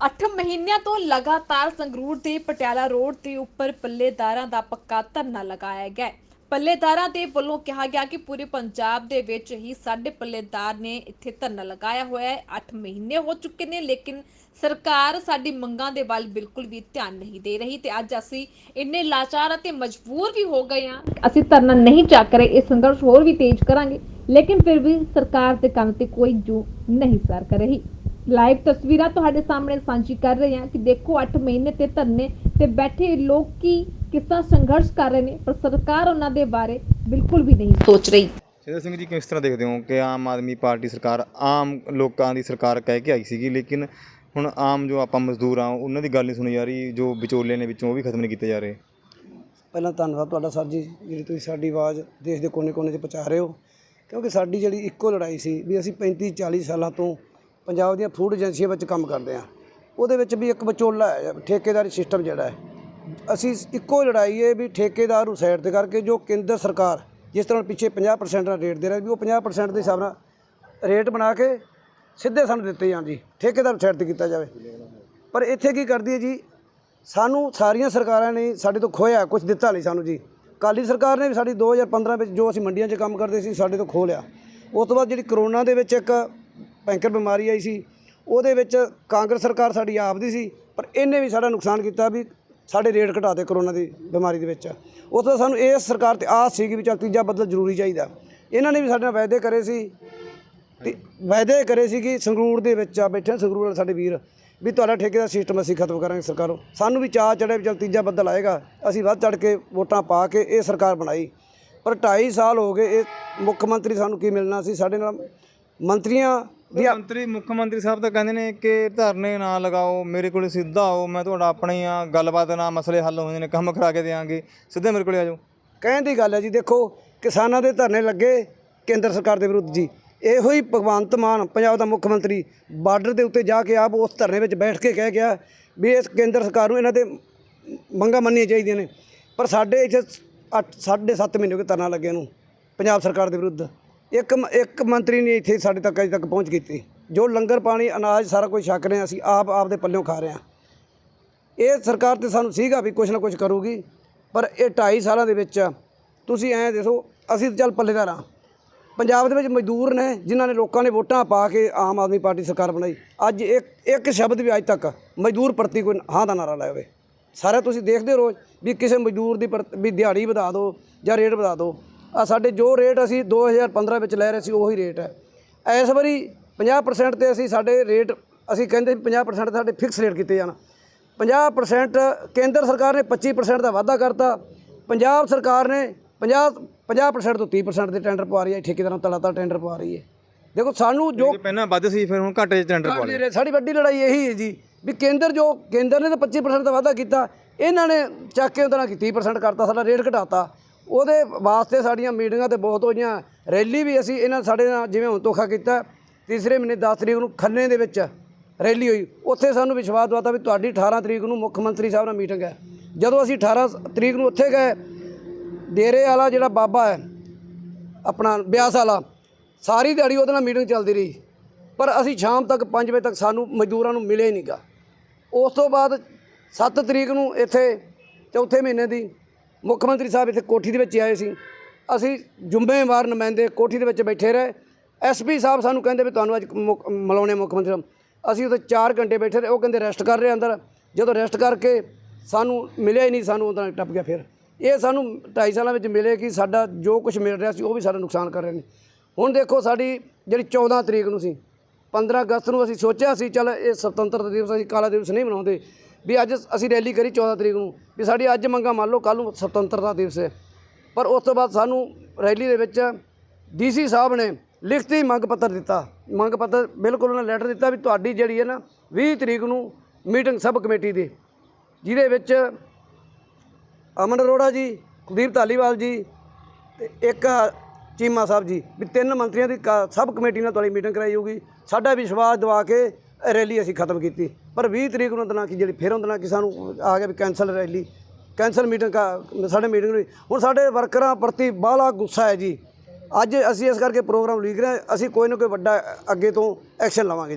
ਅੱਠ ਮਹੀਨਿਆਂ ਤੋਂ ਲਗਾਤਾਰ ਸੰਗਰੂਰ ਦੇ ਪਟਿਆਲਾ ਰੋਡ ਦੇ ਉੱਪਰ ਪੱਲੇਦਾਰਾਂ ਦਾ ਪੱਕਾ ਧਰਨਾ ਲਗਾਇਆ ਗਿਆ ਪੱਲੇਦਾਰਾਂ ਦੇ ਵੱਲੋਂ ਕਿਹਾ ਗਿਆ ਕਿ ਪੂਰੇ ਪੰਜਾਬ ਦੇ ਵਿੱਚ ਹੀ ਸਾਡੇ ਪੱਲੇਦਾਰ ਨੇ ਇੱਥੇ ਧਰਨਾ ਲਗਾਇਆ ਹੋਇਆ ਹੈ। 8 ਮਹੀਨੇ ਹੋ ਚੁੱਕੇ ਨੇ, ਲੇਕਿਨ ਸਰਕਾਰ ਸਾਡੀ ਮੰਗਾਂ ਦੇ ਵੱਲ ਬਿਲਕੁਲ ਵੀ ਧਿਆਨ ਨਹੀਂ ਦੇ ਰਹੀ ਤੇ ਅੱਜ ਅਸੀਂ ਇੰਨੇ ਲਾਚਾਰ ਅਤੇ ਮਜਬੂਰ ਵੀ ਹੋ ਗਏ ਹਾਂ। ਅਸੀਂ ਧਰਨਾ ਨਹੀਂ ਚੱਕ ਰਹੇ, ਇਹ ਸੰਘਰਸ਼ ਹੋਰ ਵੀ ਤੇਜ਼ ਕਰਾਂਗੇ, ਲੇਕਿਨ ਫਿਰ ਵੀ ਸਰਕਾਰ ਦੇ ਕੰਮ ਤੇ ਕੋਈ ਜੋ ਨਹੀਂ ਸਰ ਕਰ ਰਹੀ। ਲਾਈਵ ਤਸਵੀਰਾਂ ਤੁਹਾਡੇ ਸਾਹਮਣੇ ਸਾਂਝੀ ਕਰ ਰਹੇ ਹਾਂ ਕਿ ਦੇਖੋ 8 ਮਹੀਨੇ ਤੇ ਧਰਨੇ ਤੇ ਬੈਠੇ ਲੋਕ ਕੀ ਕਿਸ ਤਰ੍ਹਾਂ ਸੰਘਰਸ਼ ਕਰ ਰਹੇ ਨੇ ਪਰ ਸਰਕਾਰ ਉਹਨਾਂ ਦੇ ਬਾਰੇ ਬਿਲਕੁਲ ਵੀ ਨਹੀਂ ਸੋਚ ਰਹੀ। ਸ਼ੇਰ ਸਿੰਘ ਜੀ ਕਿਸ ਤਰ੍ਹਾਂ ਦੇਖਦੇ ਹੋ ਕਿ ਆਮ ਆਦਮੀ ਪਾਰਟੀ ਸਰਕਾਰ ਆਮ ਲੋਕਾਂ ਦੀ ਸਰਕਾਰ ਕਹਿ ਕੇ ਆਈ ਸੀਗੀ ਲੇਕਿਨ ਹੁਣ ਆਮ ਜੋ ਆਪਾਂ ਮਜ਼ਦੂਰ ਆ ਉਹਨਾਂ ਦੀ ਗੱਲ ਨਹੀਂ ਸੁਣੀ ਜਾ ਰਹੀ ਜੋ ਵਿਚੋਲੇ ਨੇ ਵਿੱਚੋਂ ਉਹ ਵੀ ਖਤਮ ਨਹੀਂ ਕੀਤੇ ਜਾ ਰਹੇ। ਪਹਿਲਾਂ ਧੰਨਵਾਦ ਤੁਹਾਡਾ ਸਰ ਜੀ ਜਿਹੜੀ ਤੁਸੀਂ ਸਾਡੀ ਆਵਾਜ਼ ਦੇਸ਼ ਦੇ ਕੋਨੇ-ਕੋਨੇ 'ਚ ਪਹੁੰਚਾ ਰਹੇ ਹੋ ਕਿਉਂਕਿ ਸਾਡੀ ਜਿਹੜੀ ਇੱਕੋ ਲੜਾਈ ਸੀ ਵੀ ਅਸੀਂ 35 40 ਸਾਲਾਂ ਤੋਂ ਪੰਜਾਬ ਦੀਆਂ ਫੂਡ ਏਜੰਸੀਆਂ ਵਿੱਚ ਕੰਮ ਕਰਦੇ ਹਾਂ। ਉਹਦੇ ਵਿੱਚ ਵੀ ਇੱਕ ਵਿਚੋਲਾ ਹੈ, ਠੇਕੇਦਾਰੀ ਸਿਸਟਮ ਜਿਹੜਾ ਹੈ। ਅਸੀਂ ਇੱਕੋ ਲੜਾਈ ਹੈ ਵੀ ਠੇਕੇਦਾਰ ਨੂੰ ਸਾਈਡ ਤੇ ਕਰਕੇ ਜੋ ਕੇਂਦਰ ਸਰਕਾਰ ਜਿਸ ਤਰ੍ਹਾਂ ਪਿੱਛੇ 50% ਦਾ ਰੇਟ ਦੇ ਰਿਹਾ ਵੀ ਉਹ 50% ਦੇ ਹਿਸਾਬ ਨਾਲ ਰੇਟ ਬਣਾ ਕੇ ਸਿੱਧੇ ਸਾਨੂੰ ਦਿੱਤੇ ਜਾਣ ਜੀ, ਠੇਕੇਦਾਰ ਨੂੰ ਸਾਈਡ ਤੇ ਕੀਤਾ ਜਾਵੇ। ਪਰ ਇੱਥੇ ਕੀ ਕਰਦੀ ਹੈ ਜੀ, ਸਾਨੂੰ ਸਾਰੀਆਂ ਸਰਕਾਰਾਂ ਨੇ ਸਾਡੇ ਤੋਂ ਖੋਇਆ ਕੁਝ ਦਿੱਤਾ ਨਹੀਂ ਸਾਨੂੰ ਜੀ। ਕਾਲੀ ਸਰਕਾਰ ਨੇ ਵੀ ਸਾਡੀ 2015 ਵਿੱਚ ਜੋ ਅਸੀਂ ਮੰਡੀਆਂ 'ਚ ਕੰਮ ਕਰਦੇ ਸੀ, ਸਾਡੇ ਤੋਂ ਖੋਹ ਲਿਆ। ਉਸ ਤੋਂ ਬਾਅਦ ਜਿਹੜੀ ਕਰੋਨਾ ਦੇ ਵਿੱਚ ਇੱਕ ਭੈਂਕਰ ਬਿਮਾਰੀ ਆਈ ਸੀ। ਉਹਦੇ ਵਿੱਚ ਕਾਂਗਰਸ ਸਰਕਾਰ ਸਾਡੀ ਆਪ ਦੀ ਸੀ, ਪਰ ਇਹਨੇ ਵੀ ਸਾਡਾ ਨੁਕਸਾਨ ਕੀਤਾ ਵੀ ਸਾਡੇ ਰੇਟ ਘਟਾਤੇ ਕਰੋਨਾ ਦੀ ਬਿਮਾਰੀ ਦੇ ਵਿੱਚ। ਉਸ ਤੋਂ ਸਾਨੂੰ ਇਹ ਸਰਕਾਰ ਤੇ ਆਸ ਸੀਗੀ ਵੀ ਚੱਲ ਤੀਜਾ ਬਦਲ ਜ਼ਰੂਰੀ ਚਾਹੀਦਾ। ਇਹਨਾਂ ਨੇ ਵੀ ਸਾਡੇ ਨਾਲ ਵਾਅਦੇ ਕਰੇ ਸੀ। ਤੇ ਵਾਅਦੇ ਕਰੇ ਸੀ ਕਿ ਸੰਗਰੂਰ ਦੇ ਵਿੱਚ ਆ, ਬੈਠੇ ਸੰਗਰੂਰ ਵਾਲੇ ਸਾਡੇ ਵੀਰ, ਵੀ ਤੁਹਾਡਾ ਠੇਕੇ ਦਾ ਸਿਸਟਮ ਅਸੀਂ ਖਤਮ ਕਰਾਂਗੇ ਸਰਕਾਰੋਂ। ਸਾਨੂੰ ਵੀ ਚਾਹ ਚੜਿਆ ਵੀ ਚੱਲ ਤੀਜਾ ਬੱਦਲ ਆਏਗਾ। ਅਸੀਂ ਵੱਧ ਚੜ ਕੇ ਵੋਟਾਂ ਪਾ ਕੇ ਇਹ ਸਰਕਾਰ ਬਣਾਈ। ਪਰ 2.5 ਸਾਲ ਹੋ ਗਏ, ਇਹ ਮੁੱਖ ਮੰਤਰੀ ਸਾਨੂੰ ਕੀ ਮਿਲਣਾ ਸੀ? ਸਾਡੇ ਨਾਲ ਮੰਤਰੀਆਂ ਦੀਆਂ ਮੰਤਰੀ ਮੁੱਖ ਮੰਤਰੀ ਸਾਹਿਬ ਤਾਂ ਕਹਿੰਦੇ ਨੇ ਕਿ ਧਰਨੇ ਨਾ ਲਗਾਓ ਮੇਰੇ ਕੋਲ ਸਿੱਧਾ ਆਓ ਮੈਂ ਤੁਹਾਡਾ ਆਪਣਾ ਹੀ ਆ ਗੱਲਬਾਤ ਨਾਲ ਮਸਲੇ ਹੱਲ ਹੋ ਜਾਂਦੇ ਨੇ ਕੰਮ ਕਰਾ ਕੇ ਦੇਵਾਂਗੇ ਸਿੱਧੇ ਮੇਰੇ ਕੋਲ ਆ ਜਾਓ। ਕਹਿਣ ਦੀ ਗੱਲ ਹੈ ਜੀ ਦੇਖੋ ਕਿਸਾਨਾਂ ਦੇ ਧਰਨੇ ਲੱਗੇ ਕੇਂਦਰ ਸਰਕਾਰ ਦੇ ਵਿਰੁੱਧ ਜੀ। ਇਹੋ ਹੀ ਭਗਵੰਤ ਮਾਨ ਪੰਜਾਬ ਦਾ ਮੁੱਖ ਮੰਤਰੀ ਬਾਰਡਰ ਦੇ ਉੱਤੇ ਜਾ ਕੇ ਆਪ ਉਸ ਧਰਨੇ ਵਿੱਚ ਬੈਠ ਕੇ ਕਹਿ ਗਿਆ ਵੀ ਇਸ ਕੇਂਦਰ ਸਰਕਾਰ ਨੂੰ ਇਹਨਾਂ ਦੇ ਮੰਗਾਂ ਮੰਨੀਆਂ ਚਾਹੀਦੀਆਂ ਨੇ। ਪਰ ਸਾਡੇ ਇੱਥੇ 8 7.5 ਮਹੀਨੇ ਹੋ ਗਏ ਧਰਨਾ ਲੱਗੇ ਨੂੰ ਪੰਜਾਬ ਸਰਕਾਰ ਦੇ ਵਿਰੁੱਧ। ਇੱਕ ਮ- ਇੱਕ ਮੰਤਰੀ ਨੇ ਇੱਥੇ ਸਾਡੇ ਤੱਕ ਅਜੇ ਤੱਕ ਪਹੁੰਚ ਕੀਤੀ। ਜੋ ਲੰਗਰ ਪਾਣੀ, ਅਨਾਜ, ਸਾਰਾ ਕੁਝ ਛਕ ਰਹੇ ਹਾਂ ਅਸੀਂ, ਆਪ ਆਪ ਦੇ ਪੱਲਿਓਂ ਖਾ ਰਹੇ ਹਾਂ। ਇਹ ਸਰਕਾਰ ਤੇ ਸਾਨੂੰ ਸੀਗਾ ਵੀ ਕੁਝ ਨਾ ਕੁਝ ਕਰੂਗੀ, ਪਰ ਇਹ 2.5 ਸਾਲਾਂ ਦੇ ਵਿੱਚ ਤੁਸੀਂ ਐਂ ਦੇਖੋ, ਅਸੀਂ ਤਾਂ ਚੱਲ ਪੱਲੇਦਾਰ ਹਾਂ। ਪੰਜਾਬ ਦੇ ਵਿੱਚ ਮਜ਼ਦੂਰ ਨੇ, ਜਿਨ੍ਹਾਂ ਨੇ ਲੋਕਾਂ ਨੇ ਵੋਟਾਂ ਪਾ ਕੇ ਆਮ ਆਦਮੀ ਪਾਰਟੀ ਸਰਕਾਰ ਬਣਾਈ। ਅੱਜ ਇੱਕ ਇੱਕ ਸ਼ਬਦ ਵੀ ਅੱਜ ਤੱਕ ਮਜ਼ਦੂਰ ਪ੍ਰਤੀ ਕੋਈ ਹਾਂ ਦਾ ਨਾਰਾ ਲਾਇਆ ਹੋਵੇ। ਸਾਰਾ ਤੁਸੀਂ ਦੇਖਦੇ ਹੋ ਰੋਜ਼ ਵੀ ਕਿਸੇ ਮਜ਼ਦੂਰ ਦੀ ਪ੍ਰਤ- ਵੀ ਦਿਹਾੜੀ ਵਧਾ ਦਿਓ ਜਾਂ ਰੇਟ ਵਧਾ ਦਿਓ। ਆ ਸਾਡੇ ਜੋ ਰੇਟ ਅਸੀਂ 2015 ਵਿੱਚ ਲੈ ਰਹੇ ਸੀ ਉਹੀ ਰੇਟ ਹੈ। ਇਸ ਵਾਰੀ 50% ਤੇ ਅਸੀਂ ਸਾਡੇ ਰੇਟ ਅਸੀਂ ਕਹਿੰਦੇ ਸੀ 50% ਸਾਡੇ ਫਿਕਸ ਰੇਟ ਕੀਤੇ ਜਾਣ। 50% ਕੇਂਦਰ ਸਰਕਾਰ ਨੇ 25% ਦਾ ਵਾਅਦਾ ਕਰਤਾ। ਪੰਜਾਬ ਸਰਕਾਰ ਨੇ 50 50% ਤੋਂ 30% ਦੇ ਟੈਂਡਰ ਪਵਾ ਰਹੀ ਹੈ। ਠੇਕੇਦਾਰਾਂ ਨੂੰ ਤਲਾ ਤਲਾ ਟੈਂਡਰ ਪਵਾ ਰਹੀ ਹੈ। ਦੇਖੋ ਸਾਨੂੰ ਜੋ ਪਹਿਲਾਂ ਵੱਧ ਸੀ ਫਿਰ ਹੁਣ ਘਾਟੇ ਟੈਂਡਰ ਪਾ ਲਏ ਸਾਡੀ ਵੱਡੀ ਲੜਾਈ ਇਹੀ ਹੈ ਜੀ ਵੀ ਕੇਂਦਰ ਜੋ ਕੇਂਦਰ ਨੇ ਤਾਂ 25% ਦਾ ਵਾਅਦਾ ਕੀਤਾ। ਇਹਨਾਂ ਨੇ ਚੱਕ ਕੇ ਉਹਦਾ ਨਾਲ 30% ਕਰਤਾ ਸਾਡਾ ਰੇਟ ਘਟਾਤਾ। ਉਹਦੇ ਵਾਸਤੇ ਸਾਡੀਆਂ ਮੀਟਿੰਗਾਂ ਤੇ ਬਹੁਤ ਹੋਈਆਂ ਰੈਲੀ ਵੀ ਅਸੀਂ ਇਹਨਾਂ ਸਾਡੇ ਨਾਲ ਜਿਵੇਂ ਹੁਣ ਧੋਖਾ ਕੀਤਾ, ਤੀਸਰੇ ਮਹੀਨੇ 10 ਤਰੀਕ ਨੂੰ ਖੰਨੇ ਦੇ ਵਿੱਚ ਰੈਲੀ ਹੋਈ। ਉੱਥੇ ਸਾਨੂੰ ਵਿਸ਼ਵਾਸ ਦਵਾਤਾ ਵੀ ਤੁਹਾਡੀ 18 ਤਰੀਕ ਨੂੰ ਮੁੱਖ ਮੰਤਰੀ ਸਾਹਿਬ ਨਾਲ ਮੀਟਿੰਗ ਹੈ। ਜਦੋਂ ਅਸੀਂ 18 ਤਰੀਕ ਨੂੰ ਉੱਥੇ ਗਏ, ਡੇਰੇ ਵਾਲਾ ਜਿਹੜਾ ਬਾਬਾ ਹੈ, ਆਪਣਾ ਬਿਆਸ ਵਾਲਾ, ਸਾਰੀ ਦਿਹਾੜੀ ਉਹਦੇ ਨਾਲ ਮੀਟਿੰਗ ਚੱਲਦੀ ਰਹੀ। ਪਰ ਅਸੀਂ ਸ਼ਾਮ ਤੱਕ 5 ਵਜੇ ਤੱਕ ਸਾਨੂੰ ਮਜ਼ਦੂਰਾਂ ਨੂੰ ਮਿਲੇ ਨਹੀਂਗਾ ਉਸ ਤੋਂ ਬਾਅਦ 7 ਤਰੀਕ ਨੂੰ ਇੱਥੇ ਚੌਥੇ ਮਹੀਨੇ ਦੀ ਮੁੱਖ ਮੰਤਰੀ ਸਾਹਿਬ ਇੱਥੇ ਕੋਠੀ ਦੇ ਵਿੱਚ ਆਏ ਸੀ। ਅਸੀਂ ਜੁੰਮੇਵਾਰ ਨੁਮਾਇੰਦੇ ਕੋਠੀ ਦੇ ਵਿੱਚ ਬੈਠੇ ਰਹੇ। ਐਸਪੀ ਸਾਹਿਬ ਸਾਨੂੰ ਕਹਿੰਦੇ ਵੀ ਤੁਹਾਨੂੰ ਅੱਜ ਮੁੱਖ- ਮਿਲਾਉਣੇ ਮੁੱਖ ਮੰਤਰੀ ਸਾਹਿਬ। ਅਸੀਂ ਉੱਥੇ 4 ਘੰਟੇ ਬੈਠੇ ਰਹੇ। ਉਹ ਕਹਿੰਦੇ ਰੈਸਟ ਕਰ ਰਹੇ ਅੰਦਰ। ਜਦੋਂ ਰੈਸਟ ਕਰਕੇ ਸਾਨੂੰ ਮਿਲਿਆ ਹੀ ਨਹੀਂ, ਸਾਨੂੰ ਉਹਦਾ ਟੱਪ ਗਿਆ ਫਿਰ। ਇਹ ਸਾਨੂੰ 2.5 ਸਾਲਾਂ ਵਿੱਚ ਮਿਲੇ ਕਿ ਸਾਡਾ ਜੋ ਕੁਝ ਮਿਲ ਰਿਹਾ ਸੀ, ਉਹ ਵੀ ਸਾਡਾ ਨੁਕਸਾਨ ਕਰ ਰਹੇ ਨੇ। ਹੁਣ ਦੇਖੋ ਸਾਡੀ ਜਿਹੜੀ 14 ਤਰੀਕ ਨੂੰ ਸੀ 15 ਅਗਸਤ ਨੂੰ ਅਸੀਂ ਸੋਚਿਆ ਸੀ, ਚੱਲ ਇਹ ਸੁਤੰਤਰਤਾ ਦਿਵਸ ਅਸੀਂ ਕਾਲਾ ਦਿਵਸ ਨਹੀਂ ਮਨਾਉਂਦੇ। ਵੀ ਅੱਜ ਅਸੀਂ ਰੈਲੀ ਕਰੀ 14 ਤਰੀਕ ਨੂੰ, ਵੀ ਸਾਡੀ ਅੱਜ ਮੰਗਾ ਮੰਨ ਲਓ ਕੱਲ ਨੂੰ ਸੁਤੰਤਰਤਾ ਦਿਵਸ ਹੈ। ਪਰ ਉਸ ਤੋਂ ਬਾਅਦ ਸਾਨੂੰ ਰੈਲੀ ਦੇ ਵਿੱਚ ਡੀਸੀ ਸਾਹਿਬ ਨੇ ਲਿਖਤੀ ਮੰਗ ਪੱਤਰ ਦਿੱਤਾ। ਮੰਗ ਪੱਤਰ ਬਿਲਕੁਲ ਉਹਨਾਂ ਲੈਟਰ ਦਿੱਤਾ ਵੀ ਤੁਹਾਡੀ ਜਿਹੜੀ ਹੈ ਨਾ 20 ਤਰੀਕ ਨੂੰ ਮੀਟਿੰਗ ਸਭ ਕਮੇਟੀ ਦੀ, ਜਿਹਦੇ ਵਿੱਚ ਅਮਨ ਅਰੋੜਾ ਜੀ, ਕੁਲਦੀਪ ਧਾਲੀਵਾਲ ਜੀ ਤੇ ਇੱਕ ਚੀਮਾ ਸਾਹਿਬ ਜੀ, ਵੀ ਤਿੰਨ ਮੰਤਰੀਆਂ ਦੀ ਕ- ਸਬ ਕਮੇਟੀ ਨਾਲ ਤੁਹਾਡੀ ਮੀਟਿੰਗ ਕਰਾਈ ਹੋਊਗੀ ਸਾਡਾ ਵਿਸ਼ਵਾਸ ਦਿਵਾ ਕੇ ਰੈਲੀ ਅਸੀਂ ਖਤਮ ਕੀਤੀ। ਪਰ 20 ਤਰੀਕ ਨੂੰ ਤਾਂ ਕਿ ਜਿਹੜੀ ਫਿਰ ਹੁੰਦਾ ਨਾ ਕਿ ਸਾਨੂੰ ਆ ਗਿਆ ਵੀ ਕੈਂਸਲ ਰੈਲੀ। ਕੈਂਸਲ ਮੀਟਿੰਗ ਕਾ ਸਾਡੇ ਮੀਟਿੰਗ ਨੂੰ ਹੁਣ ਸਾਡੇ ਵਰਕਰਾਂ ਪ੍ਰਤੀ ਬਾਹਲਾ ਗੁੱਸਾ ਹੈ ਜੀ। ਅੱਜ ਅਸੀਂ ਇਸ ਕਰਕੇ ਪ੍ਰੋਗਰਾਮ ਲੀਕ ਰਹੇ ਅਸੀਂ ਕੋਈ ਨਾ ਕੋਈ ਵੱਡਾ ਅੱਗੇ ਤੋਂ ਐਕਸ਼ਨ ਲਵਾਂਗੇ ਜੀ।